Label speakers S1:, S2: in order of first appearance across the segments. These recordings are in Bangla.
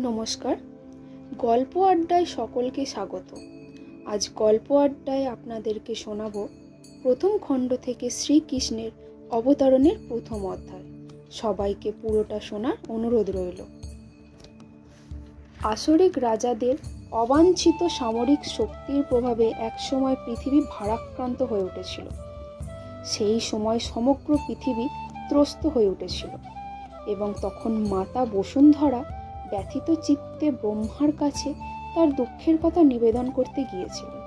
S1: নমস্কার। গল্প আড্ডায় সকলকে স্বাগত। আজ গল্প আড্ডায় আপনাদেরকে শোনাব প্রথম খণ্ড থেকে শ্রীকৃষ্ণের অবতরণের প্রথম অধ্যায়। সবাইকে পুরোটা শোনার অনুরোধ রইল। আসরিক রাজাদের অবাঞ্ছিত সামরিক শক্তির প্রভাবে একসময় পৃথিবী ভারাক্রান্ত হয়ে উঠেছিল। সেই সময় সমগ্র পৃথিবী ত্রস্ত হয়ে উঠেছিল এবং তখন মাতা বসুন্ধরা ব্যথিত চিত্তে ব্রহ্মার কাছে তার দুঃখের কথা নিবেদন করতে গিয়েছিলেন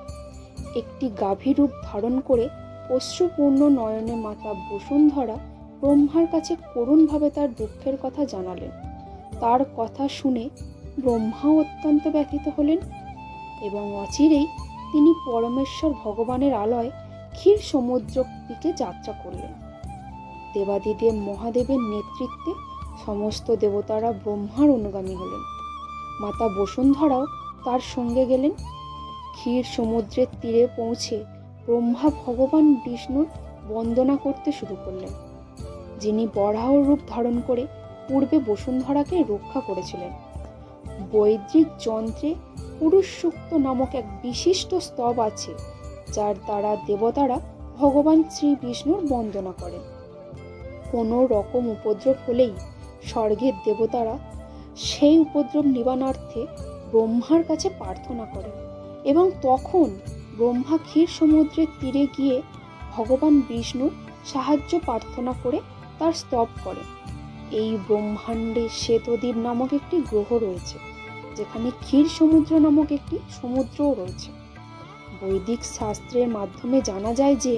S1: একটি গাভী রূপ ধারণ করে অশ্রুপূর্ণ নয়নে মাতা বসুন্ধরা ব্রহ্মার কাছে করুণভাবে তার দুঃখের কথা জানালেন। তার কথা শুনে ব্রহ্মাও অত্যন্ত ব্যথিত হলেন এবং অচিরেই তিনি পরমেশ্বর ভগবানের আলয় ক্ষীর সমুদ্র দিকে যাত্রা করলেন। দেবাদিদেব মহাদেবের নেতৃত্বে সমস্ত দেবতারা ব্রহ্মার অনুগামী হলেন। মাতা বসুন্ধরাও তার সঙ্গে গেলেন। ক্ষীর সমুদ্রের তীরে পৌঁছে ব্রহ্মা ভগবান বিষ্ণুর বন্দনা করতে শুরু করলেন। যিনি বরাহ রূপ ধারণ করে পূর্বে বসুন্ধরাকে রক্ষা করেছিলেন। বৈদিক যন্ত্রে পুরুষ সুক্ত নামক এক বিশিষ্ট স্তব আছে, যার দ্বারা দেবতারা ভগবান শ্রী বিষ্ণুর বন্দনা করেন। কোনো রকম উপদ্রব হলেই স্বর্গের দেবতারা সেই উপদ্রব নিবারণার্থে ব্রহ্মার কাছে প্রার্থনা করেন এবং তখন ব্রহ্মা ক্ষীর সমুদ্রের তীরে গিয়ে ভগবান বিষ্ণুর সাহায্য প্রার্থনা করে তার স্তব করেন। এই ব্রহ্মাণ্ডে শ্বেতদ্বীপ নামক একটি গ্রহ রয়েছে, যেখানে ক্ষীর সমুদ্র নামক একটি সমুদ্রও রয়েছে। বৈদিক শাস্ত্রের মাধ্যমে জানা যায় যে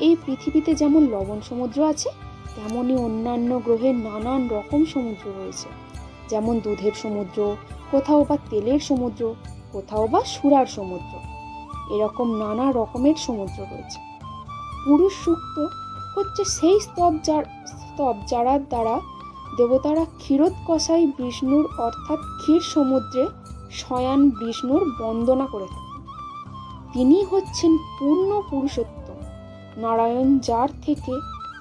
S1: এই পৃথিবীতে যেমন লবণ সমুদ্র আছে তেমনই অন্যান্য গ্রহের নানান রকম সমুদ্র রয়েছে। যেমন দুধের সমুদ্র, কোথাও বা তেলের সমুদ্র, কোথাও বা সুরার সমুদ্র। এরকম নানা রকমের সমুদ্র রয়েছে। পুরুষ সুক্ত হচ্ছে সেই স্তব যার, স্তব যারা দ্বারা দেবতারা ক্ষীরোৎকষাই বিষ্ণুর অর্থাৎ ক্ষীর সমুদ্রে শয়ান বিষ্ণুর বন্দনা করে থাকেন। তিনি হচ্ছেন পূর্ণ পুরুষোত্তম। নারায়ণ যার থেকে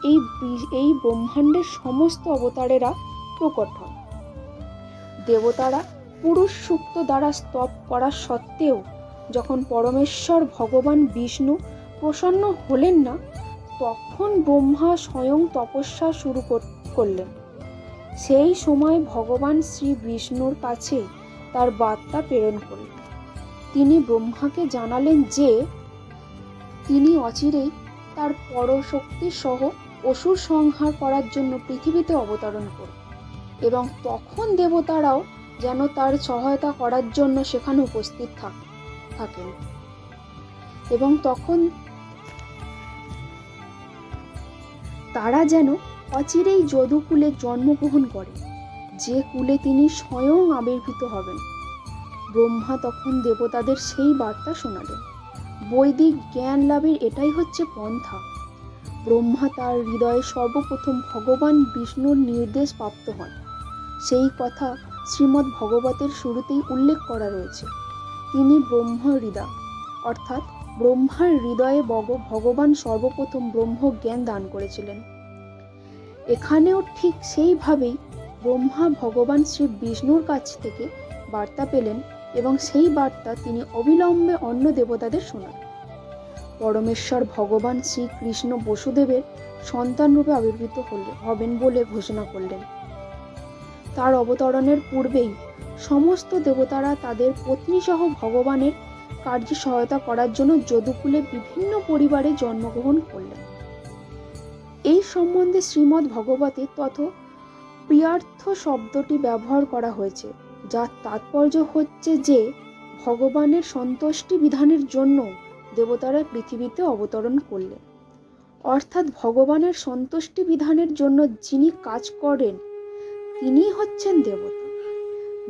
S1: এই এই ব্রহ্মাণ্ডের সমস্ত অবতারেরা প্রকট হন। দেবতারা পুরুষ সুক্ত দ্বারা স্তব করা সত্ত্বেও যখন পরমেশ্বর ভগবান বিষ্ণু প্রসন্ন হলেন না, তখন ব্রহ্মা স্বয়ং তপস্যা শুরু কর- করলেন। সেই সময় ভগবান শ্রী বিষ্ণুর কাছে তার বার্তা প্রেরণ করলেন। তিনি ব্রহ্মাকে জানালেন যে, তিনি অচিরেই তার পরশক্তি সহ অসুর সংহার করার জন্য পৃথিবীতে অবতরণ করবে। এবং তখন দেবতারাও যেন তার সহায়তা করার জন্য সেখানে উপস্থিত থাক, থাকেন। এবং তখন তারা যেন অচিরেই যদুকুলে জন্মগ্রহণ করে, যে কুলে তিনি স্বয়ং আবির্ভূত হবেন। ব্রহ্মা তখন দেবতাদের সেই বার্তা শোনালেন। বৈদিক জ্ঞান লাভের এটাই হচ্ছে পন্থা। ব্রহ্মা তার হৃদয়ে সর্বপ্রথম ভগবান বিষ্ণুর নির্দেশ প্রাপ্ত হন। সেই কথা শ্রীমদ্ ভগবতের শুরুতেই উল্লেখ করা রয়েছে। তিনি ব্রহ্ম হৃদা অর্থাৎ ব্রহ্মার হৃদয়ে বগ ভগবান সর্বপ্রথম ব্রহ্ম জ্ঞান দান করেছিলেন। এখানেও ঠিক সেইভাবেই ব্রহ্মা ভগবান শ্রী বিষ্ণুর কাছ থেকে বার্তা পেলেন এবং সেই বার্তা তিনি অবিলম্বে অন্য দেবতাদের শোনান। পরমেশ্বর ভগবান শ্রীকৃষ্ণ বসুদেবের সন্তানরূপে আবির্ভূত হলে হবেন বলে ঘোষণা করলেন। তার অবতরণের পূর্বেই সমস্ত দেবতারা তাদের পত্নীসহ ভগবানের কার্যে সহায়তা করার জন্য যদুকুলে বিভিন্ন পরিবারে জন্মগ্রহণ করলেন। এই সম্বন্ধে শ্রীমদ্ ভগবতে তথ প্রিয়ার্থ শব্দটি ব্যবহার করা হয়েছে, যার তাৎপর্য হচ্ছে যে ভগবানের সন্তুষ্টি বিধানের জন্য দেবতারা পৃথিবীতে অবতরণ করলেন অর্থাৎ ভগবানের সন্তুষ্টি বিধানের জন্য যিনি কাজ করেন তিনি হচ্ছেন দেবতা।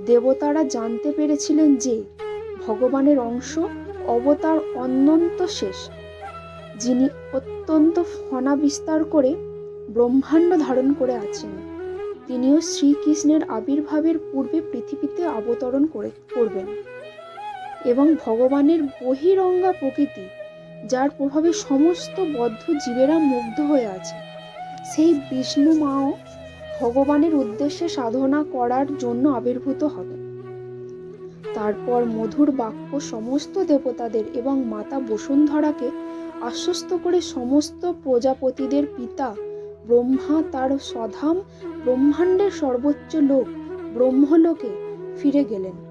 S1: দেবতারা জানতে পেরেছিলেন যে ভগবানের অংশ অবতার অনন্ত শেষ, যিনি অত্যন্ত ফনা বিস্তার করে ব্রহ্মাণ্ড ধারণ করে আছেন। তিনিও শ্রীকৃষ্ণের আবির্ভাবের পূর্বে পৃথিবীতে অবতরণ করে, করবেন। এবং ভগবানের বহিরঙ্গা প্রকৃতি, যার প্রভাবে সমস্ত বদ্ধ জীবেরা মুগ্ধ হয়ে আছে। সেই বিষ্ণু মাও ভগবানের উদ্দেশ্যে সাধনা করার জন্য আবির্ভূত হবে। তারপর মধুর বাক্য সমস্ত দেবতাদের এবং মাতা বসুন্ধরাকে আশ্বস্ত করে সমস্ত প্রজাপতিদের পিতা, ব্রহ্মা তার সধাম ব্রহ্মাণ্ডের সর্বোচ্চ লোক, ব্রহ্মলোকে ফিরে গেলেন।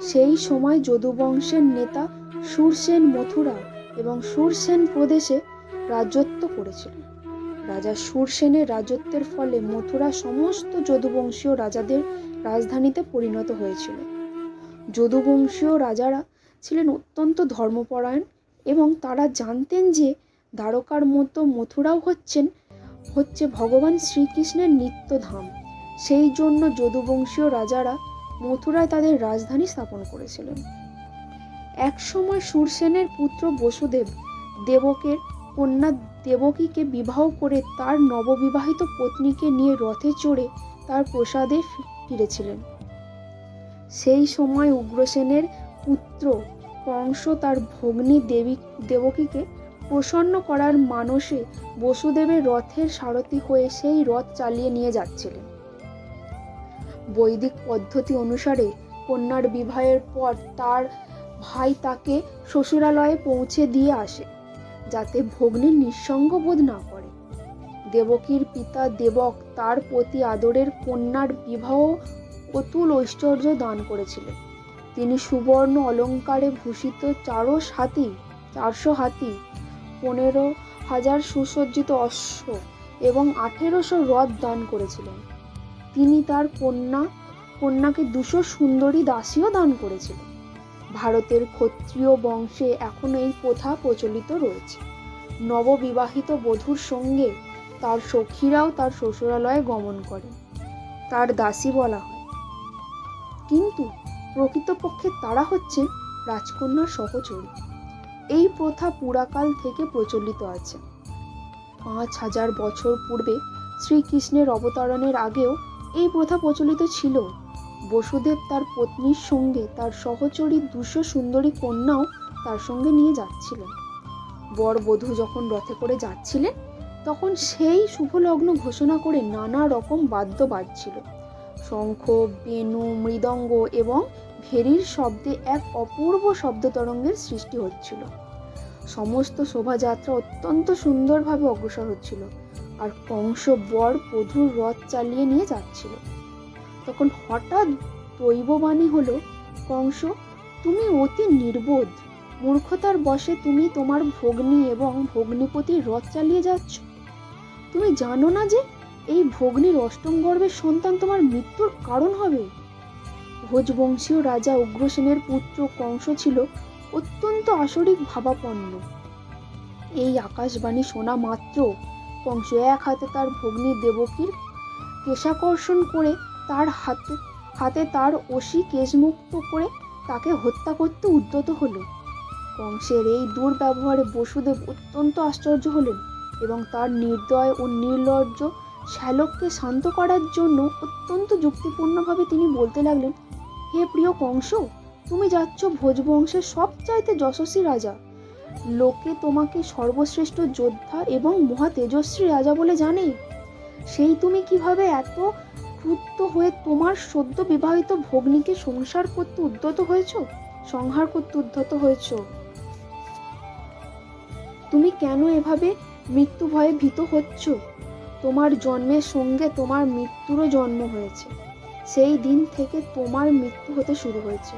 S1: সেই সময় যদুবংশের নেতা সুরসেন মথুরা এবং সুরসেন প্রদেশে রাজত্ব করেছিলেন রাজা সুরসেনের রাজত্বের ফলে মথুরা সমস্ত যদুবংশীয় রাজাদের রাজধানীতে পরিণত হয়েছিল। যদুবংশীয় রাজারা ছিলেন অত্যন্ত ধর্মপরায়ণ এবং তারা জানতেন যে দ্বারকার মতো মথুরাও হচ্ছেন, হচ্ছে ভগবান শ্রীকৃষ্ণের নিত্যধাম। সেই জন্য যদুবংশীয় রাজারা মথুরায় তাদের রাজধানী স্থাপন করেছিলেন। একসময় সুরসেনের পুত্র বসুদেব দেবকের কন্যা দেবকীকে বিবাহ করে তার নববিবাহিত পত্নীকে নিয়ে রথে চড়ে তার প্রসাদে ফিরেছিলেন। সেই সময় উগ্রসেনের পুত্র কংস তার ভগ্নী দেবী, দেবকীকে প্রসন্ন করার মানসে বসুদেবের রথের সারথি হয়ে সেই রথ চালিয়ে নিয়ে যাচ্ছিলেন। বৈদিক পদ্ধতি অনুসারে কন্যার বিবাহের পর তার ভাই তাকে শ্বশুরালয়ে পৌঁছে দিয়ে আসে, যাতে ভগ্নী নিঃসঙ্গ বোধ না করে। দেবকীর পিতা দেবক তার প্রতি আদরের কন্যার বিবাহ অতুল ঐশ্বর্য দান করেছিলেন। তিনি সুবর্ণ অলঙ্কারে ভূষিত চারশ হাতি, চারশো হাতি, পনেরো হাজার সুসজ্জিত অশ্ব এবং আঠেরোশো রথ দান করেছিলেন। তিনি তার কন্যা, কন্যাকে দুশো সুন্দরী দাসীও দান করেছিলেন। ভারতের ক্ষত্রিয় বংশে এখনও এই প্রথা প্রচলিত রয়েছে। নববিবাহিত বধূর সঙ্গে তার সখীরাও তার শ্বশুরালয়ে গমন করেন তার দাসী বলা হয়। কিন্তু প্রকৃতপক্ষে তারা হচ্ছেন রাজকন্যার সহচরী। এই প্রথা পুরাকাল থেকে প্রচলিত আছে। পাঁচ হাজার বছর পূর্বে শ্রীকৃষ্ণের অবতরণের আগেও এই প্রথা প্রচলিত ছিল। বসুদেব তার পত্নীর সঙ্গে তার সহচরী দুশো সুন্দরী কন্যাও তার সঙ্গে নিয়ে যাচ্ছিলেন। বর বধূ যখন রথে করে যাচ্ছিলেন, তখন সেই শুভ লগ্ন ঘোষণা করে নানা রকম বাদ্য বাজছিল। শঙ্খ, বেণু, মৃদঙ্গ এবং ভেরির শব্দে এক অপূর্ব শব্দ তরঙ্গের সৃষ্টি হচ্ছিল। সমস্ত শোভাযাত্রা অত্যন্ত সুন্দরভাবে অগ্রসর হচ্ছিল। আর কংস বর বধূর রথ চালিয়ে নিয়ে যাচ্ছিল। তখন হঠাৎ দৈববাণী হলো কংস তুমি অতি নির্বোধ। মূর্খতার বশে তুমি তোমার ভগ্নী এবং ভগ্নীপতির রথ চালিয়ে যাচ্ছ। তুমি জানো না যে এই ভগ্নীর অষ্টম গর্ভের সন্তান তোমার মৃত্যুর কারণ হবে? ভোজবংশীয় রাজা উগ্রসেনের পুত্র কংস ছিল অত্যন্ত আসরিক ভাবাপন্ন। এই আকাশবাণী শোনা মাত্র কংস এক হাতে তার ভগ্নী দেবকীর কেশাকর্ষণ করে তার হাতে হাতে তার অসি কেশমুক্ত করে তাকে হত্যা করতে উদ্যত হলো। কংসের এই দুর্ব্যবহারে বসুদেব অত্যন্ত আশ্চর্য হলেন এবং তার নির্দয় ও নির্লজ্জ শ্যালককে শান্ত করার জন্য অত্যন্ত যুক্তিপূর্ণভাবে তিনি বলতে লাগলেন, হে প্রিয় কংস তুমি যাচ্ছ ভোজবংশের সবচাইতে যশস্বী রাজা। লোকে তোমাকে সর্বশ্রেষ্ঠ যোদ্ধা এবং মহা তেজস্বী রাজা বলে জানে। সেই তুমি কীভাবে এত ক্রুদ্ধ হয়ে তোমার সদ্য বিবাহিত ভগ্নীকে সংসার করতে উদ্যত হয়েছ? সংহার করতে উদ্যত হয়েছ? তুমি কেন এভাবে মৃত্যু ভয়ে ভীত হচ্ছ? তোমার জন্মের সঙ্গে তোমার মৃত্যুরও জন্ম হয়েছে। সেই দিন থেকে তোমার মৃত্যু হতে শুরু হয়েছে।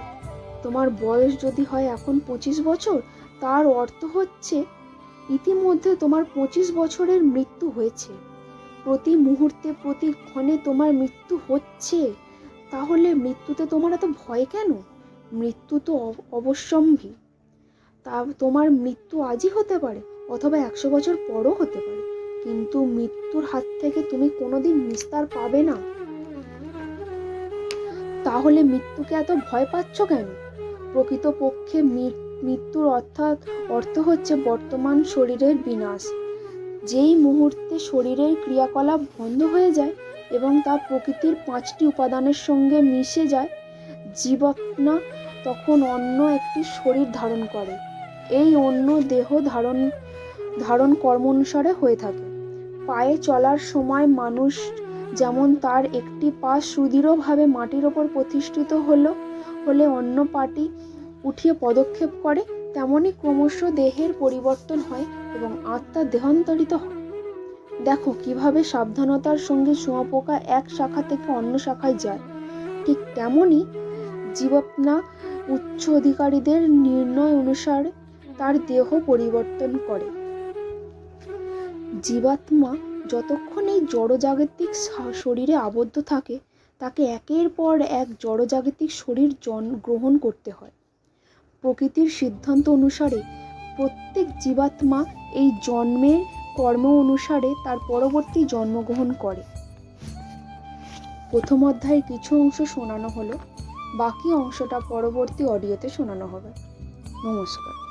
S1: তোমার বয়স যদি হয় এখন পঁচিশ বছর তার অর্থ হচ্ছে, ইতিমধ্যে তোমার পঁচিশ বছরের মৃত্যু হয়েছে। প্রতি মুহূর্তে, প্রতি ক্ষণে তোমার মৃত্যু হচ্ছে। তাহলে মৃত্যুতে তোমার এত ভয় কেন? মৃত্যু তো অব- অবশ্যম্ভী। তা তোমার মৃত্যু আজই হতে পারে, অথবা একশো বছর পরও হতে পারে। কিন্তু মৃত্যুর হাত থেকে তুমি কোনোদিন নিস্তার পাবে না। তাহলে মৃত্যুকে এত ভয় পাচ্ছ কেন? প্রকৃতপক্ষে মৃ- মৃত্যুর অর্থাৎ অর্থ হচ্ছে বর্তমান শরীরের বিনাশ। যেই মুহূর্তে শরীরের ক্রিয়াকলাপ বন্ধ হয়ে যায় এবং তা প্রকৃতির পাঁচটি উপাদানের সঙ্গে মিশে যায়, জীবাত্মা তখন অন্য একটি শরীর ধারণ করে। এই অন্য দেহ ধারণ ধারণ কর্ম অনুসারে হয়ে থাকে। পায়ে চলার সময় মানুষ যেমন তার একটি পা সুদৃঢ়ভাবে মাটির ওপর প্রতিষ্ঠিত হলো, হলে অন্য পাটি উঠিয়ে পদক্ষেপ করে তেমনই ক্রমশ দেহের পরিবর্তন হয় এবং আত্মা দেহান্তরিত হয়। দেখো, কীভাবে সাবধানতার সঙ্গে শুঁয়াপোকা এক শাখা থেকে অন্য শাখায় যায়। ঠিক তেমনই জীবাত্মা উচ্চ অধিকারীদের নির্ণয় অনুসারে তার দেহ পরিবর্তন করে। জীবাত্মা যতক্ষণ এই জড়জাগতিক শরীরে আবদ্ধ থাকে, তাকে একের পর এক জড়জাগতিক শরীর জন, গ্রহণ করতে হয়। প্রকৃতির সিদ্ধান্ত অনুসারে প্রত্যেক জীবাত্মা এই জন্মের কর্ম অনুসারে তার পরবর্তী জন্মগ্রহণ করে। প্রথম অধ্যায়ের কিছু অংশ শোনানো হলো, বাকি অংশটা পরবর্তী অডিওতে শোনানো হবে। নমস্কার।